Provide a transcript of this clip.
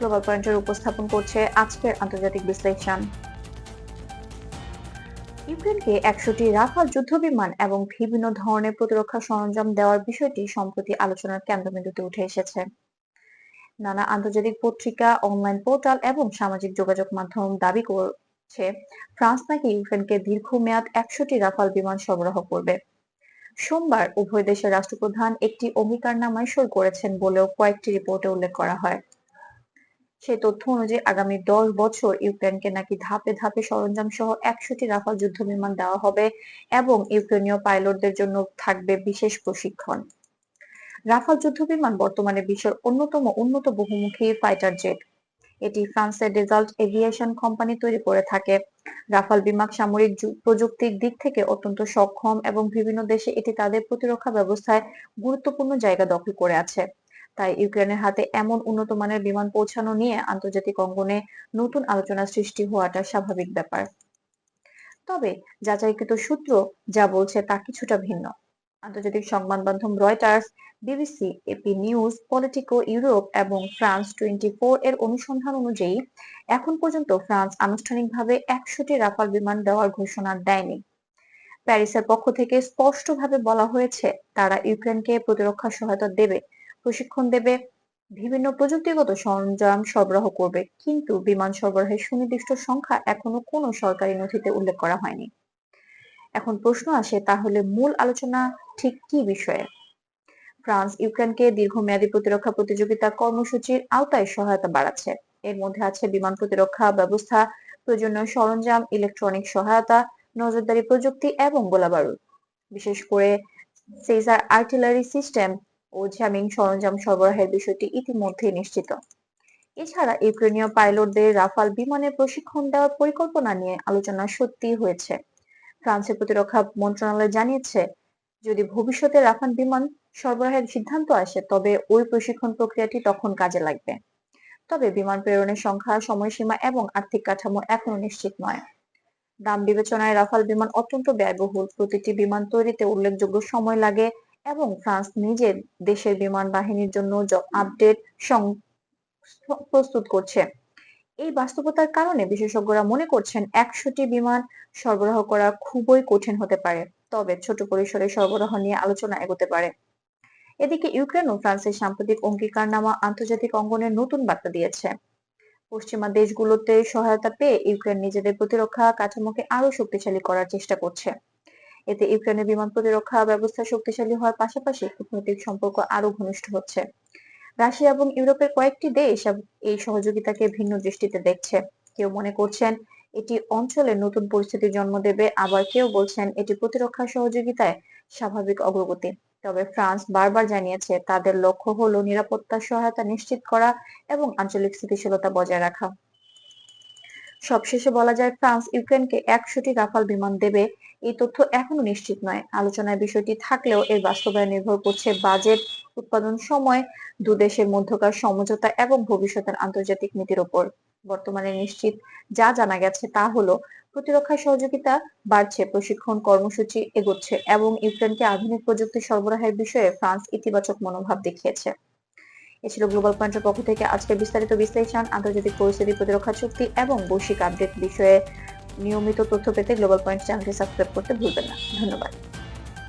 Global পয়েন্টের উপস্থাপন করছে আজকের আন্তর্জাতিক বিশ্লেষণ। ইউক্রেনকে একশোটি রাফাল যুদ্ধবিমান এবং বিভিন্ন ধরনের প্রতিরক্ষা সরঞ্জাম দেওয়ার বিষয়টি সম্প্রতি আলোচনার কেন্দ্রবিন্দুতে উঠে এসেছে। নানা আন্তর্জাতিক পত্রিকা, অনলাইন পোর্টাল এবং সামাজিক যোগাযোগ মাধ্যম দাবি করছে, ফ্রান্স নাকি ইউক্রেনকে দীর্ঘমেয়াদ একশোটি রাফাল বিমান সরবরাহ করবে। সোমবার উভয় দেশের রাষ্ট্রপ্রধান একটি অঙ্গীকারনামায় সই করেছেন বলেও কয়েকটি রিপোর্টে উল্লেখ করা হয়। সেই তথ্য অনুযায়ী আগামী দশ বছর ইউক্রেনকে নাকি ধাপে ধাপে সরঞ্জাম সহ একশোটি রাফাল যুদ্ধ বিমান দেওয়া হবে এবং ইউক্রেনীয় পাইলটদের জন্য থাকবে বিশেষ প্রশিক্ষণ। রাফাল যুদ্ধ বিমান বর্তমানে বিশ্বের অন্যতম উন্নত বহুমুখী ফাইটার জেট এটি ফ্রান্সের রেজাল্ট এভিয়েশন কোম্পানি তৈরি করে থাকে। রাফাল বিমান সামরিক প্রযুক্তির দিক থেকে অত্যন্ত সক্ষম এবং বিভিন্ন দেশে এটি তাদের প্রতিরক্ষা ব্যবস্থায় গুরুত্বপূর্ণ জায়গা দখল করে আছে। তাই ইউক্রেনের হাতে এমন উন্নত মানের বিমান পৌঁছানো নিয়ে আন্তর্জাতিক অঙ্গনে নতুন আলোচনা সৃষ্টি হওয়াটা স্বাভাবিক ব্যাপার। তবে যাচাইকৃত সূত্র যা বলছে তা কিছুটা ভিন্ন। আন্তর্জাতিক সংবাদ মাধ্যম Reuters, BBC, AP news, Politico Europe এবং ফ্রান্স টোয়েন্টি ফোর এর অনুসন্ধান অনুযায়ী এখন পর্যন্ত ফ্রান্স আনুষ্ঠানিকভাবে একশোটি রাফাল বিমান দেওয়ার ঘোষণা দেয়নি। প্যারিসের পক্ষ থেকে স্পষ্টভাবে বলা হয়েছে, তারা ইউক্রেনকে প্রতিরক্ষা সহায়তা দেবে প্রশিক্ষণ দেবে, বিভিন্ন প্রযুক্তিগত সরঞ্জাম সরবরাহ করবে, কিন্তু বিমান সরবরাহের সুনির্দিষ্ট সংখ্যা এখনও কোনো সরকারি নথিতে উল্লেখ করা হয়নি। এখন প্রশ্ন আসে, তাহলে মূল আলোচনা ঠিক কি বিষয়ে? ফ্রান্স, ইউক্রেনকে দীর্ঘমেয়াদী প্রতিরক্ষা প্রতিযোগিতা কর্মসূচির আওতায় সহায়তা বাড়াচ্ছে। এর মধ্যে আছে বিমান প্রতিরক্ষা ব্যবস্থা, প্রয়োজনীয় সরঞ্জাম, ইলেকট্রনিক সহায়তা, নজরদারি প্রযুক্তি এবং গোলাবারুদ। বিশেষ করে সেজার আর্টিলারি সিস্টেম ও জ্যামিং সরঞ্জাম সরবরাহের বিষয়টি ইতিমধ্যে নিশ্চিত। এছাড়া ইউক্রেনীয় পাইলটদের রাফাল বিমানের প্রশিক্ষণ দেওয়ার পরিকল্পনা নিয়ে আলোচনা সত্যি হয়েছে। ফ্রান্সের প্রতিরক্ষা মন্ত্রণালয় জানিয়েছে, যদি ভবিষ্যতে রাফাল বিমান সরবরাহের সিদ্ধান্ত আসে, তবে ওই প্রশিক্ষণ প্রক্রিয়াটি তখন কাজে লাগবে। তবে বিমান প্রেরণের সংখ্যা, সময়সীমা এবং আর্থিক কাঠামো এখনও নিশ্চিত নয়। দাম বিবেচনায় রাফাল বিমান অত্যন্ত ব্যয়বহুল। প্রতিটি বিমান তৈরিতে উল্লেখযোগ্য সময় লাগে এবং ফ্রান্স নিজের দেশের বিমান বাহিনীর জন্য আপডেট প্রস্তুত করছে। এই বাস্তবতার কারণে বিশেষজ্ঞরা মনে করছেন একশোটি বিমান সরবরাহ করা খুবই কঠিন হতে পারে, তবে ছোট পরিসরে সরবরাহ নিয়ে আলোচনা এগোতে পারে। এদিকে ইউক্রেন ও ফ্রান্সের সাম্প্রতিক অঙ্গীকারনামা আন্তর্জাতিক অঙ্গনে নতুন বার্তা দিয়েছে। পশ্চিমা দেশগুলোতে সহায়তা পেয়ে ইউক্রেন নিজেদের প্রতিরক্ষা কাঠামোকে আরও শক্তিশালী করার চেষ্টা করছে। এতে ইউক্রেনের বিমান প্রতিরক্ষা ব্যবস্থা শক্তিশালী হওয়ার পাশাপাশি কূটনৈতিক সম্পর্ক আরও ঘনিষ্ঠ হচ্ছে। রাশিয়া এবং ইউরোপের কয়েকটি দেশ এই সহযোগিতাকে ভিন্ন দৃষ্টিতে দেখছে। কেউ মনে করছেন এটি অঞ্চলে নতুন পরিস্থিতির জন্ম দেবে, আবার কেউ বলছেন এটি প্রতিরক্ষা সহযোগিতায় স্বাভাবিক অগ্রগতি। তবে ফ্রান্স বারবার জানিয়েছে তাদের লক্ষ্য হলো নিরাপত্তা, সহায়তা নিশ্চিত করা এবং আঞ্চলিক স্থিতিশীলতা বজায় রাখা। সবশেষে বলা যায় ফ্রান্স ইউক্রেনকে একশোটি রাফাল বিমান দেবে। এই তথ্য এখনও নিশ্চিত নয়। আলোচনায় বিষয়টি থাকলেও এর বাস্তবায়ন নির্ভর করছে বাজেট, উৎপাদন সময়, দু দেশের মধ্যকার সমঝোতা এবং ভবিষ্যতের আন্তর্জাতিক নীতির উপর বর্তমানে নিশ্চিত যা জানা গেছে তা হলো, প্রতিরক্ষা সহযোগিতা বাড়ছে, প্রশিক্ষণ কর্মসূচি এগোচ্ছে এবং ইউক্রেনকে আধুনিক প্রযুক্তি সরবরাহের বিষয়ে ফ্রান্স ইতিবাচক মনোভাব দেখিয়েছে। এ ছিল গ্লোবাল পয়েন্টের পক্ষ থেকে আজকের বিস্তারিত বিশ্লেষণ, আন্তর্জাতিক পরিস্থিতি প্রতিরক্ষা চুক্তি এবং বৈশ্বিক আপডেট বিষয়ে নিয়মিত তথ্য পেতে গ্লোবাল পয়েন্ট চ্যানেলটি সাবস্ক্রাইব করতে ভুলবেন না। ধন্যবাদ।